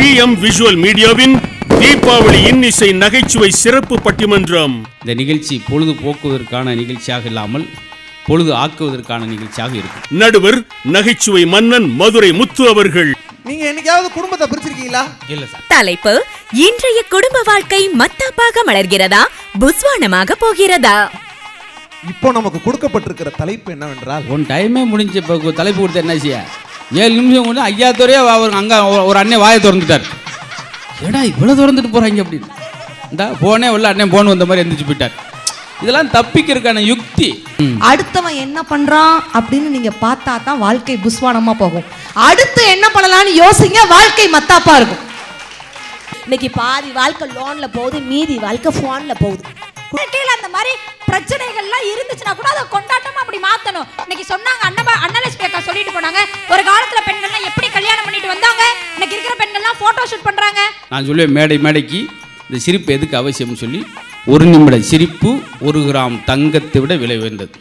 Three M visual மீடியாவின் தீபாவளி இன்னிசை நகைச்சுவை சிறப்பு பட்டிமன்றம். இந்த நிகழ்ச்சி பொழுது போக்குவதற்கான நிகழ்ச்சியாக இல்லாமல் பொழுது ஆக்குவதற்கான நிகழ்ச்சியாக இருக்கும். நடுவர் நகைச்சுவை மன்னன் மதுரை முத்து அவர்கள். நீங்க என்னைக்காவது குடும்பத்தை பிரிச்சிருக்கீங்களா? இல்லை சார். தலைப்பு இன்றைய குடும்ப வாழ்க்கை மத்தாப்பாக மலர்கிறதா புஸ்வானமாக போகிறதா? இப்போ நமக்கு கொடுக்கப்பட்டிருக்கிற தலைப்பு என்னவென்றால் ஒன் டைமே முடிஞ்சு இப்போ தலைப்பு கொடுத்த என்ன செய்ய? ஏழு நிமிஷம் கூட ஐயா துறையே அவர் அங்கே ஒரு அண்ணன் வாயை திறந்துட்டார். ஏடா இவ்வளோ திறந்துட்டு போகிறாங்க அப்படின்னு. இந்தா போனே உள்ள அண்ணன் போன் வந்த மாதிரி எந்திரிச்சு போயிட்டார். இதெல்லாம் தப்பிக்கிறதுக்கான யுக்தி. அடுத்தவன் என்ன பண்றான் அப்படின்னு நீங்க பார்த்தா தான் வாழ்க்கை புஸ்வானமா போகும். அடுத்து என்ன பண்ணலாம்னு யோசிங்க வாழ்க்கை மத்தாப்பா இருக்கும். இன்னைக்கு பாதி வாழ்க்கை லோன்ல போகுது மீதி வாழ்க்கை போன்ல போகுது. வாழ்க்கையில அந்த மாதிரி பிரச்சனைகள்லாம் இருந்துச்சுன்னா கூட அதை கொண்டாட்டமா அப்படி மாத்தணும். இன்னைக்கு சொன்னாங்க அண்ணபா அண்ணலட்சுமி அக்கா சொல்லிட்டு போனாங்க ஒரு இன்னைக்கு இருக்கிற பெண்கள்லாம் போட்டோ ஷூட் பண்றாங்க. நான் சொல்லுவேன் மேடை மேடைக்கு இந்த சிரிப்பு எதுக்கு அவசியம்னு சொல்லி ஒரு நிமிட சிரிப்பு ஒரு கிராம் தங்கத்தை விட விலை உயர்ந்தது.